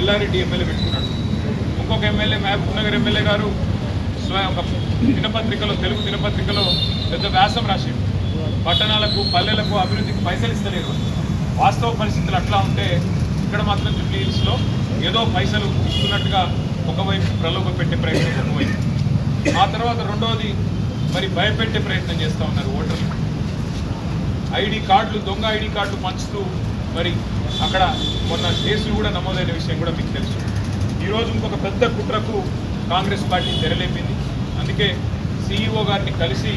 Yellareddy MLA పెట్టుకున్నాడు. ఇంకొక MLA Mahabub Nagar MLA గారు స్వయం ఒక దినపత్రికలో తెలుగు దినపత్రికలో పెద్ద వ్యాసం రాసి పట్టణాలకు పల్లెలకు అభివృద్ధికి పైసలు ఇస్తలేరు. వాస్తవ పరిస్థితులు అట్లా ఉంటే ఇక్కడ మాత్రం జూబ్లీ హిల్స్లో ఏదో పైసలు ఇస్తున్నట్టుగా ఒకవైపు ప్రలోభ పెట్టే ప్రయత్నం ఒకవైపు. ఆ తర్వాత రెండవది మరి భయపెట్టే ప్రయత్నం చేస్తూ ఉన్నారు ఓటర్లు. ఐడి కార్డులు దొంగ ఐడి కార్డులు పంచుతూ మరి అక్కడ మొన్న కేసులు కూడా నమోదైన విషయం కూడా మీకు తెలుసు. ఈరోజు ఇంకొక పెద్ద కుట్రకు కాంగ్రెస్ పార్టీ తెరలేపింది. అందుకే సీఈఓ గారిని కలిసి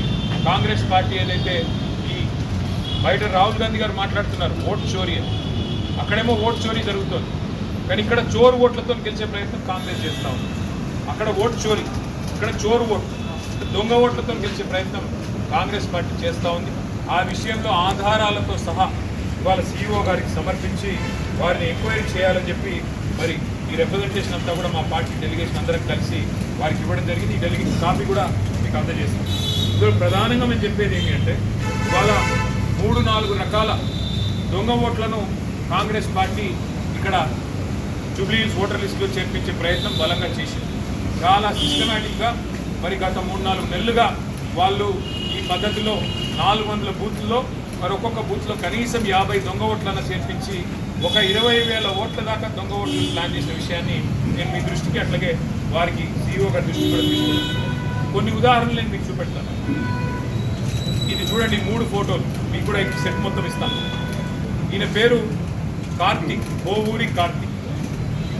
కాంగ్రెస్ పార్టీ ఏదైతే ఈ బయట రాహుల్ గాంధీ గారు మాట్లాడుతున్నారు ఓటు చోరీ అని. అక్కడేమో ఓటు చోరీ జరుగుతోంది. కానీ ఇక్కడ చోరు ఓట్లతో గెలిచే ప్రయత్నం కాంగ్రెస్ చేస్తూ ఉంది. అక్కడ ఓటు చోరీ ఇక్కడ చోరు ఓటు దొంగ ఓట్లతో గెలిచే ప్రయత్నం కాంగ్రెస్ పార్టీ చేస్తూ ఉంది. ఆ విషయంలో ఆధారాలతో సహా ఇవాళ సీఈఓ గారికి సమర్పించి వారిని ఎంక్వైరీ చేయాలని చెప్పి మరి ఈ రిప్రజెంటేషన్ అంతా కూడా మా పార్టీ డెలిగేషన్ అందరం కలిసి వారికి ఇవ్వడం జరిగింది. ఈ డెలిగేషన్ కాపీ కూడా మీకు అందజేస్తాం. ఇందులో ప్రధానంగా మేము చెప్పేది ఏంటంటే ఇవాళ మూడు నాలుగు రకాల దొంగ ఓట్లను కాంగ్రెస్ పార్టీ ఇక్కడ జూబ్లీహిల్స్ ఓటర్ లిస్టులో చేర్పించే ప్రయత్నం బలంగా చేసింది. చాలా సిస్టమేటిక్గా మరి గత మూడు నాలుగు నెలలుగా వాళ్ళు ఈ పద్ధతిలో నాలుగు వందల బూత్లలో మరి ఒక్కొక్క బూత్లో కనీసం యాభై దొంగ ఓట్లను చేర్పించి ఒక ఇరవై వేల ఓట్ల దాకా దొంగ ఓట్లు ప్లాన్ చేసిన విషయాన్ని నేను మీ దృష్టికి అట్లాగే వారికి సీఈఓ గారి దృష్టికి కూడా తీసుకున్నాను కొన్ని ఉదాహరణలు నేను మీకు చూపెడతాను. ఇది చూడండి మూడు ఫోటోలు. మీకు కూడా సెట్ మొత్తం ఇస్తాను. ఈయన పేరు కార్తిక్ కోవూరి కార్తిక్.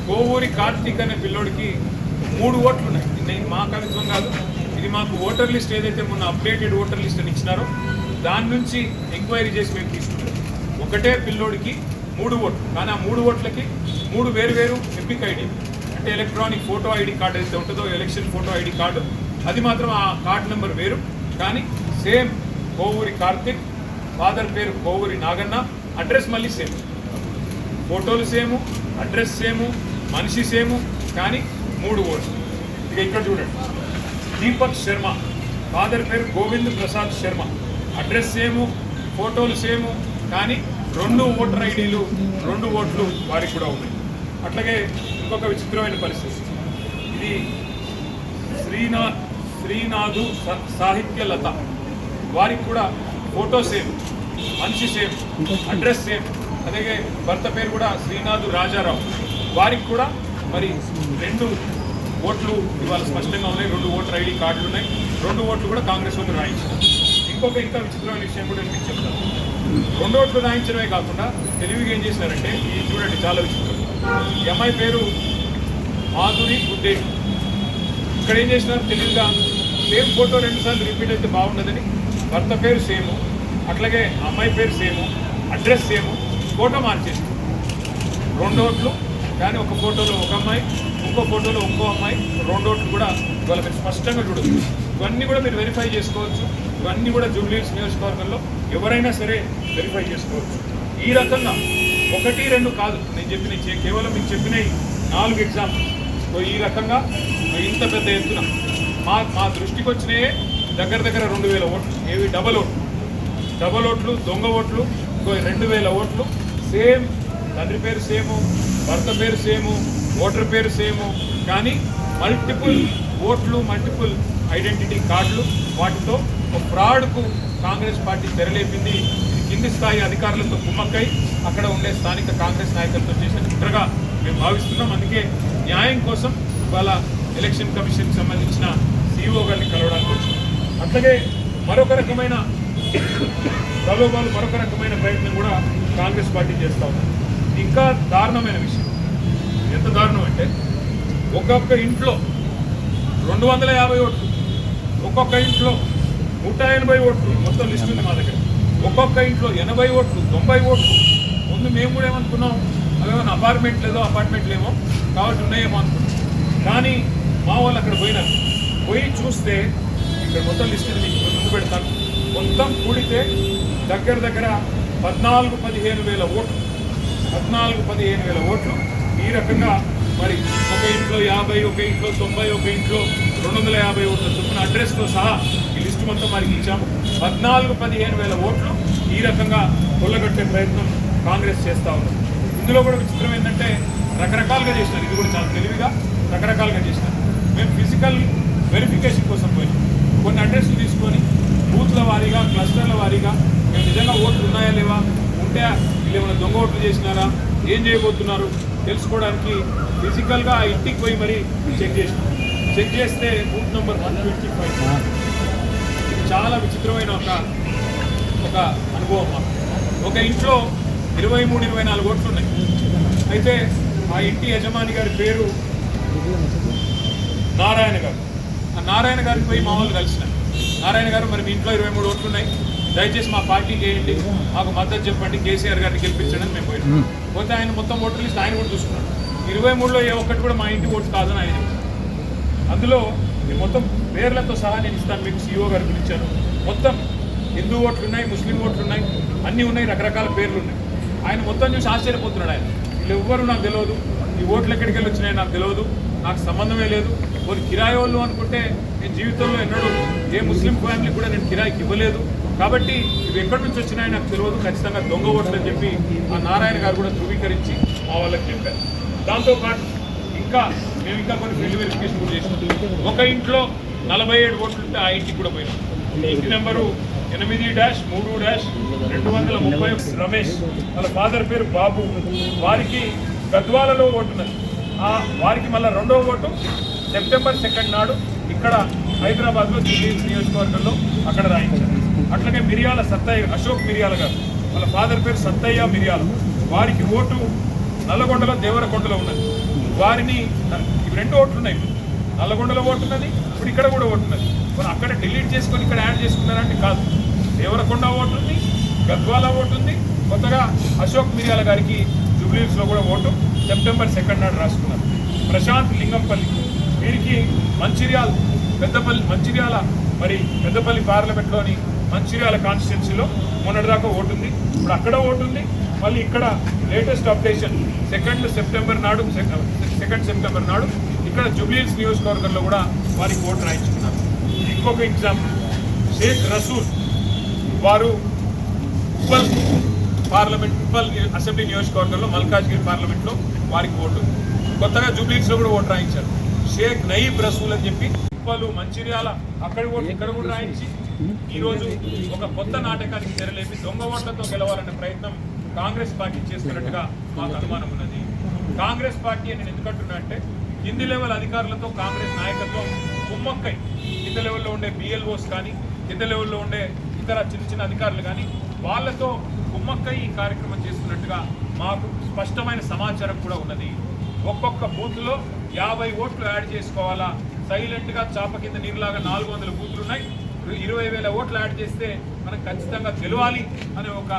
కోవూరి కార్తిక్ అనే పిల్లోడికి మూడు ఓట్లు ఉన్నాయి మా కవిత్వం కాదు. ఇది మాకు ఓటర్ లిస్ట్ ఏదైతే మొన్న అప్డేటెడ్ ఓటర్ లిస్ట్ అని ఇచ్చినారో దాని నుంచి ఎంక్వైరీ చేసి మేము తీసుకున్నాం ఒకటే పిల్లోడికి మూడు ఓట్లు. కానీ ఆ మూడు ఓట్లకి మూడు వేరు వేరు ఎంపిక ఐడి. అంటే ఎలక్ట్రానిక్ ఫోటో ఐడి కార్డు అయితే ఉంటుందో ఎలక్షన్ ఫోటో ఐడి కార్డు అది మాత్రం ఆ కార్డు నెంబర్ వేరు. కానీ సేమ్ కోవూరి కార్తిక్ ఫాదర్ పేరు కోవూరి నాగన్న అడ్రస్ మళ్ళీ సేమ్. ఫోటోలు సేము అడ్రస్ సేము మనిషి సేము కానీ మూడు ఓట్లు. ఇక ఇక్కడ చూడండి. దీపక్ శర్మ ఫాదర్ పేరు గోవింద్ ప్రసాద్ శర్మ. అడ్రస్ సేము ఫోటోలు సేము కానీ రెండు ఓటర్ ఐడీలు రెండు ఓట్లు వారికి కూడా ఉన్నాయి. అట్లాగే ఇంకొక విచిత్రమైన పరిస్థితి. ఇది శ్రీనా శ్రీనాథు సాహిత్య లత. వారికి కూడా ఫోటో సేమ్ మనిషి సేమ్ అడ్రస్ సేమ్. అలాగే భర్త పేరు కూడా శ్రీనాథు రాజారావు. వారికి కూడా మరి రెండు ఓట్లు ఇవాళ స్పష్టంగా ఉన్నాయి. రెండు ఓటర్ ఐడి కార్డులు ఉన్నాయి. రెండు ఓట్లు కూడా కాంగ్రెస్ వాళ్ళు రాయించారు. ఇంకొక ఇంకా విచిత్రమైన విషయం కూడా నేను మీకు చెప్తాను. రెండు ఓట్లు రాయించడమే కాకుండా తెలివిగా ఏం చేశారంటే ఇది చూడండి చాలా విచిత్రం. ఈ అమ్మాయి పేరు మాధురి గుడ్డే ఇక్కడ ఏం చేసినారు తెలివిగా? సేమ్ ఫోటో రెండుసార్లు రిపీట్ అయితే బాగుండదని. భర్త పేరు సేము. అట్లాగే అమ్మాయి పేరు సేము. Address same. ఫోటో మార్చేసి. రెండు ఓట్లు కానీ ఒక ఫోటోలో ఒక అమ్మాయి ఇంకో ఫోటోలో ఇంకో అమ్మాయి రెండు ఓట్లు కూడా ఇవాళ మీరు స్పష్టంగా చూడొచ్చు. ఇవన్నీ కూడా మీరు వెరిఫై చేసుకోవచ్చు. ఇవన్నీ కూడా జూబ్లీస్ నియోజకవర్గంలో ఎవరైనా సరే వెరిఫై చేసుకోవచ్చు. ఈ రకంగా ఒకటి రెండు కాదు. నేను చెప్పిన కేవలం మీకు చెప్పిన నాలుగు ఎగ్జాంపుల్స్ సో ఈ రకంగా ఇంత పెద్ద ఎత్తున మా మా దృష్టికి వచ్చినాయే దగ్గర దగ్గర రెండు వేల ఓట్లు. ఏవి? డబల్ ఓట్లు. డబల్ ఓట్లు దొంగ ఓట్లు ఇంకో రెండు వేల ఓట్లు. సేమ్ తండ్రి పేరు సేము భర్త పేరు సేము ఓటర్ పేరు సేము. కానీ మల్టిపుల్ ఓట్లు మల్టిపుల్ ఐడెంటిటీ కార్డులు వాటితో ఒక ఫ్రాడ్కు కాంగ్రెస్ పార్టీ తెరలేపింది. కింది స్థాయి అధికారులతో కుమ్మక్కై అక్కడ ఉండే స్థానిక కాంగ్రెస్ నాయకులతో చేసిన కుట్రగా మేము భావిస్తున్నాం. అందుకే న్యాయం కోసం ఇవాళ ఎలక్షన్ కమిషన్కి సంబంధించిన సీఈఓ గారిని కలవడానికి వచ్చింది అట్లాగే మరొక రకమైన ప్రలోభాలు మరొక రకమైన ప్రయత్నం కూడా కాంగ్రెస్ పార్టీ చేస్తూ ఉంది. ఇంకా దారుణమైన విషయం. ఎంత దారుణం అంటే ఒక్కొక్క ఇంట్లో రెండు వందల యాభై ఓట్లు ఒక్కొక్క ఇంట్లో నూట ఎనభై ఓట్లు మొత్తం లిస్ట్ ఉంది మా దగ్గర. ఒక్కొక్క ఇంట్లో ఎనభై ఓట్లు తొంభై ఓట్లు. ముందు మేము కూడా ఏమనుకున్నాం? అవేమన్నా అపార్ట్మెంట్ లేదో అపార్ట్మెంట్ లేమో కాబట్టి ఉన్నాయేమో అనుకున్నాం. కానీ మా వాళ్ళు అక్కడ పోయినారు. పోయి చూస్తే ఇక్కడ మొత్తం లిస్ట్ ఉంది మీకు ముందు పెడతాను. మొత్తం కూడితే దగ్గర దగ్గర పద్నాలుగు పదిహేను వేల ఓట్లు. పద్నాలుగు పదిహేను వేల ఓట్లు. ఈ రకంగా మరి ఒక ఇంట్లో యాభై ఒక ఇంట్లో తొంభై ఒక ఇంట్లో రెండు వందల యాభై ఓట్ల చొప్పున అడ్రస్తో సహా ఈ లిస్టు మొత్తం వారికి ఇచ్చాము. పద్నాలుగు పదిహేను వేల ఓట్లు ఈ రకంగా కొల్లగొట్టే ప్రయత్నం కాంగ్రెస్ చేస్తూ ఉంది. ఇందులో కూడా విచిత్రం ఏంటంటే రకరకాలుగా చేసినారు. ఇది కూడా చాలా తెలివిగా రకరకాలుగా చేసినారు. మేము ఫిజికల్ వెరిఫికేషన్ కోసం పోయినాం. కొన్ని అడ్రస్లు తీసుకొని బూత్ల వారీగా క్లస్టర్ల వారీగా మేము నిజంగా ఓట్లు ఉన్నాయా లేవా? ఉంటే వీళ్ళు ఏమైనా దొంగ ఓట్లు చేసినారా? ఏం చేయబోతున్నారు? తెలుసుకోవడానికి ఫిజికల్గా ఆ ఇంటికి పోయి మరీ చెక్ చేసినాం. చెక్ చేస్తే booth number one twenty five. చాలా విచిత్రమైన ఒక ఒక అనుభవం ఒక ఇంట్లో ఇరవై మూడు ఇరవై నాలుగు ఓట్లు ఉన్నాయి. అయితే ఆ ఇంటి యజమాని గారి పేరు నారాయణ గారు. ఆ నారాయణ గారికి పోయి మా వాళ్ళు కలిసిన నారాయణ గారు మరి మీ ఇంట్లో ఇరవై మూడు ఓట్లు ఉన్నాయి. దయచేసి మా పార్టీకి వేయండి. మాకు మద్దతు చెప్పండి. కేసీఆర్ గారిని గెలిపించండి మేము పోయినాం. పోతే ఆయన మొత్తం ఓటర్ లిస్ట్ ఆయన కూడా చూసుకున్నాడు. ఇరవై మూడులో ఏ ఒక్కటి కూడా మా ఇంటి ఓటు కాదని ఆయన. అందులో మొత్తం పేర్లతో సహా నేను ఇస్తాను మీకు సీఓ గారికి ఇచ్చాను మొత్తం హిందూ ఓట్లు ఉన్నాయి ముస్లిం ఓట్లు ఉన్నాయి అన్నీ ఉన్నాయి రకరకాల పేర్లు ఉన్నాయి. ఆయన మొత్తం చూసి ఆశ్చర్యపోతున్నాడు ఆయన. వీళ్ళు ఎవ్వరు నాకు తెలియదు ఈ ఓట్లు ఎక్కడికి వెళ్ళి వచ్చినాయి నాకు తెలియదు నాకు సంబంధమే లేదు. కొన్ని కిరాయి వాళ్ళు అనుకుంటే నేను జీవితంలో ఎన్నడూ ఏ ముస్లిం ఫ్యామిలీ కూడా నేను కిరాయికి ఇవ్వలేదు. కాబట్టి ఇవి ఎక్కడి నుంచి వచ్చినాయి నాకు తెలియదు ఖచ్చితంగా దొంగ ఓట్లు అని చెప్పి ఆ నారాయణ గారు కూడా ధృవీకరించి మా వాళ్ళకి చెప్పారు. దాంతోపాటు ఇంకా మేము ఇంకా కొన్ని ఫీల్డ్ వెరిఫికేషన్ కూడా చేసినాం. ఒక ఇంట్లో నలభై ఏడు ఓట్లు ఉంటే ఆ ఇంటికి కూడా పోయినాం. ఇంటి నెంబరు ఎనిమిది డాష్ మూడు డాష్ రెండు వందల ముప్పై రమేష్ వాళ్ళ ఫాదర్ పేరు బాబు. వారికి గద్వాలలో ఓటున్నది ఆ వారికి మళ్ళీ రెండో ఓటు సెప్టెంబర్ సెకండ్ నాడు ఇక్కడ హైదరాబాద్లో ఢిల్లీ నియోజకవర్గంలో అక్కడ రాయించారు. అట్లాగే మిరియాల సత్తయ్య అశోక్ మిరియాల గారు వాళ్ళ ఫాదర్ పేరు సత్తయ్య మిరియాల. వారికి ఓటు నల్లగొండలో దేవరకొండలో ఉన్నది. వారిని ఇవి రెండు ఓట్లు ఉన్నాయి. నల్లగొండలో ఓటున్నది ఇప్పుడు ఇక్కడ కూడా ఓటున్నది మరి అక్కడ డిలీట్ చేసుకొని ఇక్కడ యాడ్ చేసుకున్నారంటే కాదు. దేవరకొండ ఓటుంది గద్వాల ఓటుంది కొత్తగా అశోక్ మిర్యాల గారికి జూబ్లీస్లో కూడా ఓటు సెప్టెంబర్ సెకండ్ నాడు రాసుకున్నారు. ప్రశాంత్ లింగంపల్లి వీరికి మంచిర్యాల పెద్దపల్లి మంచిర్యాల మరి పెద్దపల్లి పార్లమెంట్లోని మంచిర్యాల కాన్స్టిట్యున్సీలో మొన్నటిదాకా ఓటుంది. ఇప్పుడు అక్కడ ఓటుంది. మళ్ళీ ఇక్కడ లేటెస్ట్ అప్డేషన్ సెకండ్ సెప్టెంబర్ నాడు సెకండ్ సెప్టెంబర్ నాడు ఇక్కడ జూబ్లీస్ నియోజకవర్గంలో కూడా వారికి ఓటు రాయించుకున్నారు. ఇంకొక ఎగ్జాంపుల్ షేక్ రసూల్ వారు ఉప్పల్ పార్లమెంట్ ఉప్పల్ అసెంబ్లీ నియోజకవర్గంలో మల్కాజ్గిరి పార్లమెంట్లో వారికి ఓటు. కొత్తగా జూబ్లీస్లో కూడా ఓటు రాయించారు. షేక్ నయీబ్ రసూల్ అని చెప్పి ఉప్పలు మంచిర్యాల అక్కడ ఓటు ఇక్కడ కూడా రాయించి ఈరోజు ఒక కొత్త నాటకానికి తెరలేపి దొంగ ఓట్లతో గెలవాలనే ప్రయత్నం కాంగ్రెస్ పార్టీ చేస్తున్నట్టుగా మాకు అనుమానం ఉన్నది. కాంగ్రెస్ పార్టీ నేను ఎందుకంటున్నా అంటే కింది లెవెల్ అధికారులతో కాంగ్రెస్ నాయకత్వం కుమ్మక్కై. కింద లెవెల్లో ఉండే బిఎల్ఓస్ కానీ కింద లెవెల్లో ఉండే ఇతర చిన్న చిన్న అధికారులు కానీ వాళ్ళతో కుమ్మక్కై ఈ కార్యక్రమం చేస్తున్నట్టుగా మాకు స్పష్టమైన సమాచారం కూడా ఉన్నది. ఒక్కొక్క బూత్లో యాభై ఓట్లు యాడ్ చేసుకోవాలా? సైలెంట్గా చాప కింద నీరులాగా నాలుగు వందల బూత్లు ఉన్నాయి. ఇరవై వేల ఓట్లు యాడ్ చేస్తే మనం ఖచ్చితంగా గెలవాలి అనే ఒక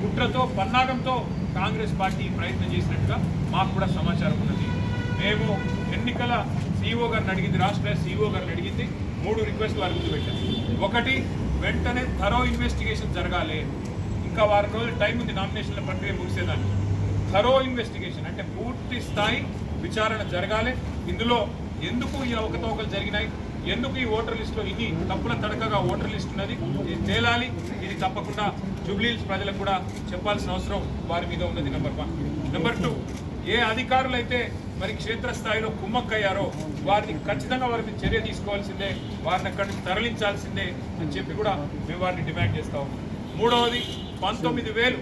కుట్రతో పన్నాగంతో కాంగ్రెస్ పార్టీ ప్రయత్నం చేసినట్టుగా మాకు కూడా సమాచారం ఉన్నది. మేము ఎన్నికల సీఈఓ గారిని అడిగింది రాష్ట్ర సీఈఓ గారిని అడిగింది మూడు రిక్వెస్ట్లు వారి ముందు పెట్టాం. ఒకటి వెంటనే థరో ఇన్వెస్టిగేషన్ జరగాలి. ఇంకా వారం రోజులు టైం ఉంది నామినేషన్ల ప్రక్రియ ముగిసేదానికి. థరో ఇన్వెస్టిగేషన్ అంటే పూర్తి స్థాయి విచారణ జరగాలి. ఇందులో ఎందుకు ఈ అవకతవకలు జరిగినాయి? ఎందుకు ఈ ఓటర్ లిస్టులో ఇన్ని తప్పుల తడకగా ఓటర్ లిస్ట్ ఉన్నది? ఇది తేలాలి. ఇది తప్పకుండా జూబ్లీహిల్స్ ప్రజలకు కూడా చెప్పాల్సిన అవసరం వారి మీద ఉన్నది నెంబర్ వన్ నెంబర్ టూ ఏ అధికారులైతే మరి క్షేత్రస్థాయిలో కుమ్మక్కయ్యారో వారిని ఖచ్చితంగా వారి చర్య తీసుకోవాల్సిందే వారిని అక్కడి నుంచి తరలించాల్సిందే అని చెప్పి కూడా మేము వారిని డిమాండ్ చేస్తా ఉన్నాం. మూడవది పంతొమ్మిది వేలు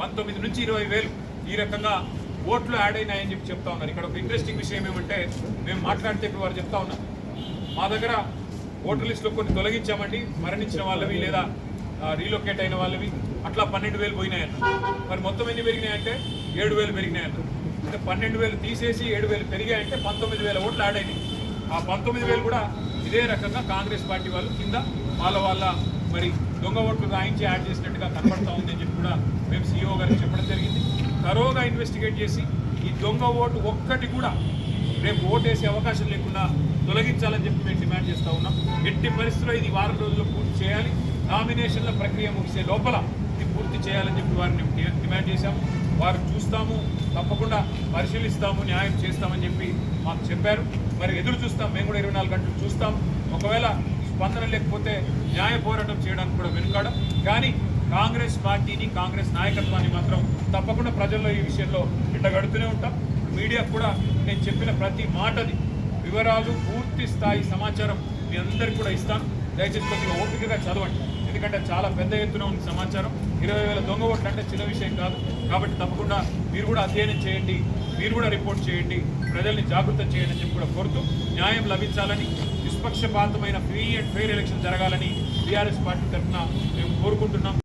పంతొమ్మిది నుంచి ఇరవై వేలు ఈ రకంగా ఓట్లు యాడ్ అయినాయని చెప్పి చెప్తా ఉన్నారు. ఇక్కడ ఒక ఇంట్రెస్టింగ్ విషయం ఏమంటే మేము మాట్లాడితే ఇప్పుడు వారు చెప్తా ఉన్నారు. మా దగ్గర ఓటర్ లిస్టులో కొన్ని తొలగించామండి మరణించిన వాళ్ళవి లేదా రీలొకేట్ అయిన వాళ్ళవి. అట్లా పన్నెండు వేలు పోయినాయన్న మరి మొత్తం ఎన్ని పెరిగినాయంటే? ఏడు వేలు పెరిగినాయన్న అంటే పన్నెండు వేలు తీసేసి ఏడు వేలు పెరిగాయంటే పంతొమ్మిది వేల ఓట్లు యాడ్ ఆ పంతొమ్మిది వేలు కూడా ఇదే రకంగా కాంగ్రెస్ పార్టీ వాళ్ళు కింద వాళ్ళ వాళ్ళ మరి దొంగ ఓట్లు రాయించి యాడ్ చేసినట్టుగా కనబడతా ఉందని చెప్పి కూడా మేము సీఈఓ గారికి చెప్పడం జరిగింది. తరోగా ఇన్వెస్టిగేట్ చేసి ఈ దొంగ ఓటు ఒక్కటి కూడా రేపు ఓటేసే అవకాశం లేకుండా తొలగించాలని చెప్పి మేము డిమాండ్ చేస్తూ ఉన్నాం. ఎట్టి పరిస్థితుల్లో ఇది వారం రోజుల్లో పూర్తి చేయాలి. నామినేషన్ల ప్రక్రియ ముగిసే లోపల ఇది పూర్తి చేయాలని చెప్పి వారిని డిమాండ్ చేశాము. వారు చూస్తాము తప్పకుండా పరిశీలిస్తాము న్యాయం చేస్తామని చెప్పి మాకు చెప్పారు. మరి ఎదురు చూస్తాం మేము కూడా ఇరవై నాలుగు గంటలు చూస్తాం. ఒకవేళ స్పందన లేకపోతే న్యాయ పోరాటం చేయడానికి కూడా వెనుకాడం. కానీ కాంగ్రెస్ పార్టీని కాంగ్రెస్ నాయకత్వాన్ని మాత్రం తప్పకుండా ప్రజల్లో ఈ విషయంలో ఇట్టగడుతూనే ఉంటాం. మీడియా కూడా నేను చెప్పిన ప్రతి మాటది వివరాలు పూర్తి స్థాయి సమాచారం మీ అందరికీ కూడా ఇస్తాను. దయచేసి కొద్దిగా ఓపికగా చదవండి. ఎందుకంటే చాలా పెద్ద ఎత్తున ఉంది సమాచారం. ఇరవై వేల దొంగ ఓట్లు అంటే చిన్న విషయం కాదు. కాబట్టి తప్పకుండా మీరు కూడా అధ్యయనం చేయండి మీరు కూడా రిపోర్ట్ చేయండి ప్రజల్ని జాగృతం చేయండి అని చెప్పి కూడా కోరుతూ న్యాయం లభించాలని నిష్పక్షపాతమైన ఫ్రీ అండ్ ఫెయిర్ ఎలక్షన్ జరగాలని టీఆర్ఎస్ పార్టీ తరఫున మేము కోరుకుంటున్నాం.